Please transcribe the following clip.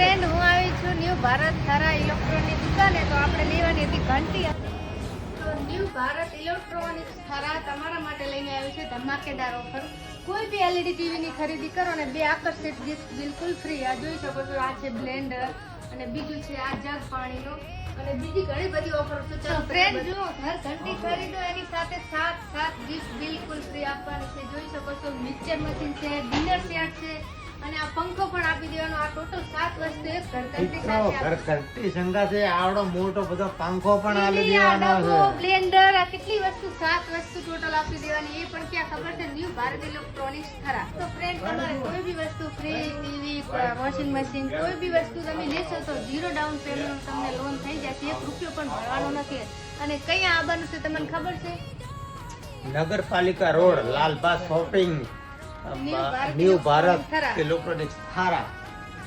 Friend હું આવી છું ન્યૂ ભારત થારા ઇલેક્ટ્રોનિક દુકાને તો આપણે લેવાની હતી ઘંટી તો ન્યૂ ભારત ઇલેક્ટ્રોનિક્સ થારા તમારા માટે લઈને આવ્યું છે. ધમાકેદાર ઓફર કોઈ બી એલઈડી ટીવીની ખરીદી કરો ને, બે આકર્ષિત ગિફ્ટ બિલકુલ ફ્રી આ જોઈ શકો છો. આ છે બ્લેન્ડર અને બીજું છે આ જગ પાણીનો. અને બીજી ઘણી બધી ઓફર છે. ચાલો ફ્રેન્ડ જુઓ ઘર ઘંટી ખરીદો, એની સાથે સાત સાત ગિફ્ટ બિલકુલ ફ્રી આપવાની છે. જોઈ શકો છો, મિક્સર મશીન છે ડિનર સેટ છે. અને આ પંખો પણ આપી દેવાનો. આ ટોટલ સાત વસ્તુ એક ઘર સાથે ઘર સંગાથે આવડો મોટો બધો પંખો પણ આલી દેવાનો છે. બ્લેન્ડર આ કેટલી વસ્તુ સાત વસ્તુ ટોટલ આપી દેવાની. એ પણ ક્યાં ખબર છે? ન્યુ ભારત ઇલેક્ટ્રોનિક્સ ખરા. તો ફ્રેન્ડ તમારે કોઈ બી વસ્તુ ફ્રીજ ટીવી વોશિંગ મશીન કોઈ બી વસ્તુ તમે લેશો તો ઝીરો ડાઉન પેમેન્ટ તમને લોન થઈ જશે. એક રૂપિયો પણ ભરવાનો નથી. અને કયા આવવાનું છે તમને ખબર છે? Nagarpalika road Lalbagh shopping new Bharat electronics હારા